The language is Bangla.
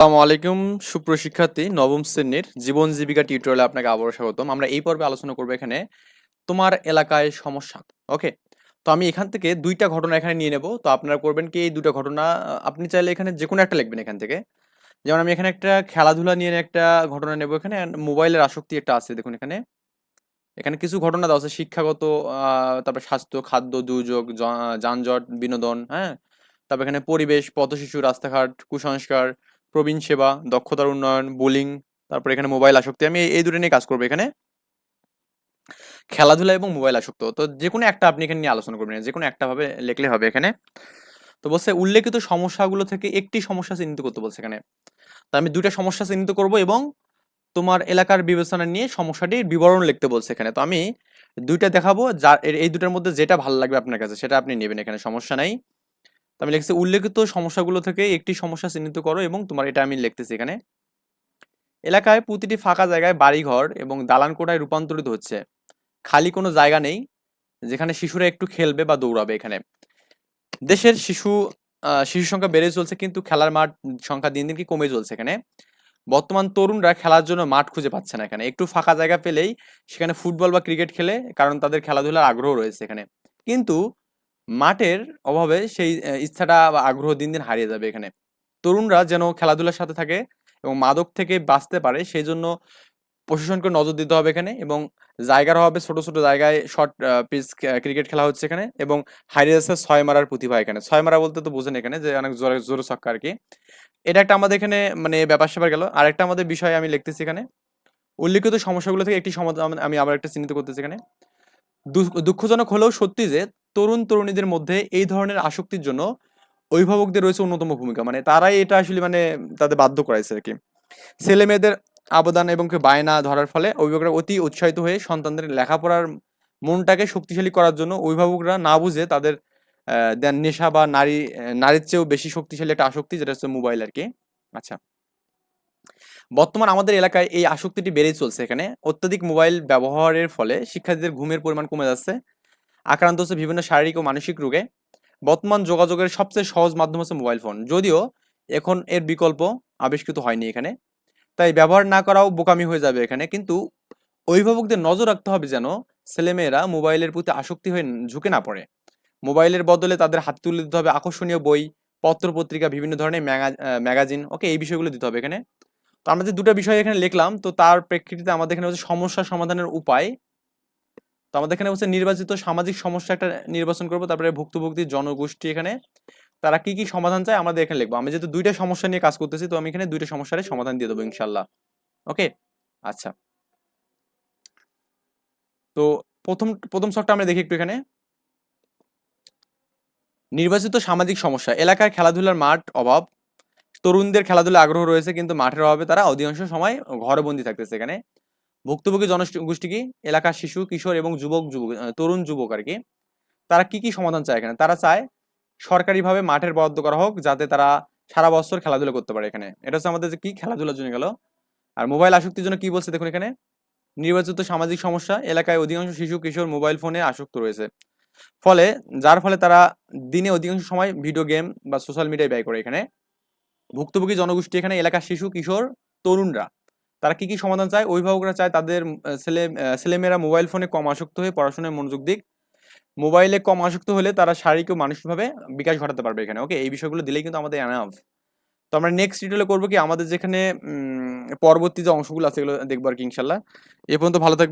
আসসালামু আলাইকুম সুপ্রশিক্ষার্থী নবম শ্রেণির জীবন জীবিকা টিউটোরিয়ালে আপনাকে আবারও স্বাগতম। আমরা এই পর্বে আলোচনা করব এখানে তোমার এলাকায় সমস্যা। ওকে, তো আমি এখান থেকে দুইটা ঘটনা এখানে নিয়ে নেব। তো আপনারা করবেন কি, এই দুটো ঘটনা, আপনি চাইলে এখানে যে কোনো একটা লিখবেন এখান থেকে। যেমন আমি এখানে একটা খেলাধুলা নিয়ে একটা ঘটনা নেব এখানে মোবাইলের আসক্তি একটা আছে, দেখুন এখানে। এখানে কিছু ঘটনা দেওয়া আছে, শিক্ষাগত তারপর স্বাস্থ্য, খাদ্য, দুর্যোগ যানজট, বিনোদন হ্যাঁ? তারপর এখানে পরিবেশ, পথশিশু, রাস্তাঘাট, কুসংস্কার প্রবীণ সেবা, দক্ষতার উন্নয়ন, বোলিং, তারপর এখানে মোবাইল আসক্তি, আমি এই- দুটো নিয়ে কাজ করব এখানে। খেলাধুলা এবং মোবাইল আসক্ত, তো যে কোনো একটা আপনি এখানে নিয়ে আলোচনা করবেন যে কোনো একটা ভাবে লিখলে হবে এখানে। তো বলছে, উল্লেখিত সমস্যাগুলো থেকে একটি সমস্যা চিহ্নিত করতে বলছে এখানে। তো আমি দুইটা সমস্যা চিহ্নিত করব এবং তোমার এলাকার বিবেচনা নিয়ে সমস্যাটির বিবরণ লিখতে বলছে এখানে। তো আমি দুইটা দেখাবো যা এর- এই দুটার মধ্যে যেটা ভালো লাগবে আপনার কাছে, সেটা আপনি নেবেন এখানে, সমস্যা নাই। আমি লিখছি, উল্লেখিত সমস্যাগুলো থেকে একটি সমস্যা চিহ্নিত করো এবং তোমার, এটা আমি লিখতেছি এখানে। এলাকায় প্রতিটি ফাঁকা জায়গায় বাড়িঘর এবং দালান কোঠায় রূপান্তরিত হচ্ছে। খালি কোনো জায়গা নেই, যেখানে শিশুরা একটু খেলবে বা দৌড়াবে এখানে। দেশের শিশু শিশু সংখ্যা বেড়ে চলছে, কিন্তু খেলার মাঠ সংখ্যা দিন দিন কি কমে চলছে এখানে? বর্তমান তরুণরা খেলার জন্য মাঠ খুঁজে পাচ্ছে না এখানে। একটু ফাঁকা জায়গা পেলেই সেখানে ফুটবল বা ক্রিকেট খেলে, কারণ তাদের খেলাধুলার আগ্রহ রয়েছে এখানে। কিন্তু মাঠের অভাবে সেই ইচ্ছাটা বা আগ্রহ দিন দিন হারিয়ে যাবে এখানে। তরুণরা যেন খেলাধুলার সাথে থাকে এবং মাদক থেকে বাঁচতে পারে সেই জন্য প্রশাসনকে নজর দিতে হবে এখানে এবং জায়গার অভাবে ছোট ছোট জায়গায় শর্ট পিচ ক্রিকেট খেলা হচ্ছে এখানে এবং হারিয়ে যাচ্ছে ছয় মারার প্রতিভা এখানে। ছয় মারা বলতে তো বুঝেন এখানে যে অনেক জোরে জোরে ছক্কা আর কি। এটা একটা আমাদের এখানে মানে ব্যাপার স্যাপার গেল। আরেকটা আমাদের বিষয় আমি লিখতেছি এখানে। উল্লিখিত সমস্যাগুলো থেকে একটি সমাধান আমি আবার একটা চিহ্নিত করতেছি এখানে। দুঃখ- দুঃখজনক হলেও সত্যি যে তরুণ তরুণীদের মধ্যে এই ধরনের আসক্তির জন্য অভিভাবকদের রয়েছে অন্যতম ভূমিকা। মানে তারাই এটা আসলে মানে তাদের বাধ্য করাইছে আর কি ছেলে মেয়েদের আবদান এবং বায়না ধরার ফলে অভিভাবকরা অতি উৎসাহিত হয়ে সন্তানদের লেখাপড়ার মনটাকে শক্তিশালী করার জন্য অভিভাবকরা না বুঝে তাদের দেন নেশা বা নারী, নারীর চেয়েও বেশি শক্তিশালী একটা আসক্তি যেটা হচ্ছে মোবাইল আর কি আচ্ছা। বর্তমান আমাদের এলাকায় এই আসক্তিটি বেড়েই চলছে এখানে। অত্যাধিক মোবাইল ব্যবহারের ফলে শিক্ষার্থীদের ঘুমের পরিমাণ কমে যাচ্ছে। আক্রান্ত হচ্ছে বিভিন্ন শারীরিক ও মানসিক রোগে। বর্তমান যোগাযোগের সবচেয়ে সহজ মাধ্যম হচ্ছে মোবাইল ফোন। যদিও এখন এর বিকল্প আবিষ্কৃত হয়নি এখানে। তাই ব্যবহার না করাও বোকামি হয়ে যাবে এখানে। কিন্তু অভিভাবকদের নজর রাখতে হবে যেন ছেলেমেয়েরা মোবাইলের প্রতি আসক্তি হয়ে ঝুঁকে না পড়ে। মোবাইলের বদলে তাদের হাতে তুলে দিতে হবে আকর্ষণীয় বই পত্র পত্রিকা বিভিন্ন ধরনের ম্যাগা- ম্যাগাজিন। ওকে, এই বিষয়গুলো দিতে হবে এখানে। তো আমরা যে দুটো বিষয় এখানে লিখলাম, তো তার প্রেক্ষিতে আমাদের এখানে হচ্ছে সমস্যা সমাধানের উপায় তো আমাদের এখানে হচ্ছে নির্বাচিত সামাজিক সমস্যা একটা নির্বাচন করব, তারপরে ভুক্তভোগী জনগোষ্ঠী এখানে, তারা কি কি সমাধান চায় আমাদের এখানে লিখব। আমি যেহেতু দুইটা সমস্যা নিয়ে কাজ করতেছি, তো আমি এখানে দুইটা সমস্যার সমাধান দিয়ে দেবো ইনশাল্লাহ ওকে? আচ্ছা। তো প্রথম প্রথম শখটা আমরা দেখি একটু এখানে। নির্বাচিত সামাজিক সমস্যা, এলাকার খেলাধুলার মাঠ অভাব, তরুণদের খেলাধুলা আগ্রহ রয়েছে, কিন্তু মাঠের অভাবে তারা অধিকাংশ সময় ঘরে বন্দি থাকতেছে এখানে। ভুক্তভোগী জনগোষ্ঠী কি? এলাকার শিশু, কিশোর এবং যুবক যুবক তরুণ যুবক আর কি। তারা কি কি সমাধান চায় এখানে? তারা চায় সরকারিভাবে মাঠের বরাদ্দ করা হোক, যাতে তারা সারা বছর খেলাধুলা করতে পারে এখানে। এটা হচ্ছে আমাদের যে কি খেলাধুলার জন্য গেল। আর মোবাইল আসক্তির জন্য কি বলছে দেখুন এখানে? নির্বাচিত সামাজিক সমস্যা, এলাকায় অধিকাংশ শিশু, কিশোর মোবাইল ফোনে আসক্ত রয়েছে। ফলে, যার ফলে তারা দিনে অধিকাংশ সময় ভিডিও গেম বা সোশ্যাল মিডিয়ায় ব্যয় করে এখানে। ভুক্তভোগী জনগোষ্ঠী এখানে এলাকার শিশু, কিশোর, তরুণরা। তারা কি কি সমাধান চায়? অভিভাবকরা চায় তাদের ছেলে ছেলেমেয়েরা মোবাইল ফোনে কম আসক্ত হয়ে পড়াশোনায় মনোযোগ দিক। মোবাইলে কম আসক্ত হলে তারা শারীরিক ও মানসিকভাবে বিকাশ ঘটাতে পারবে এখানে। ওকে এই বিষয়গুলো দিলেই কিন্তু আমাদের অ্যানাভ তো আমরা নেক্সট ডিটেলে করব কি, আমাদের যেখানে পরবর্তী যে অংশগুলো আছে, এগুলো দেখব আর কি ইনশাল্লাহ এ পর্যন্ত ভালো থাকবে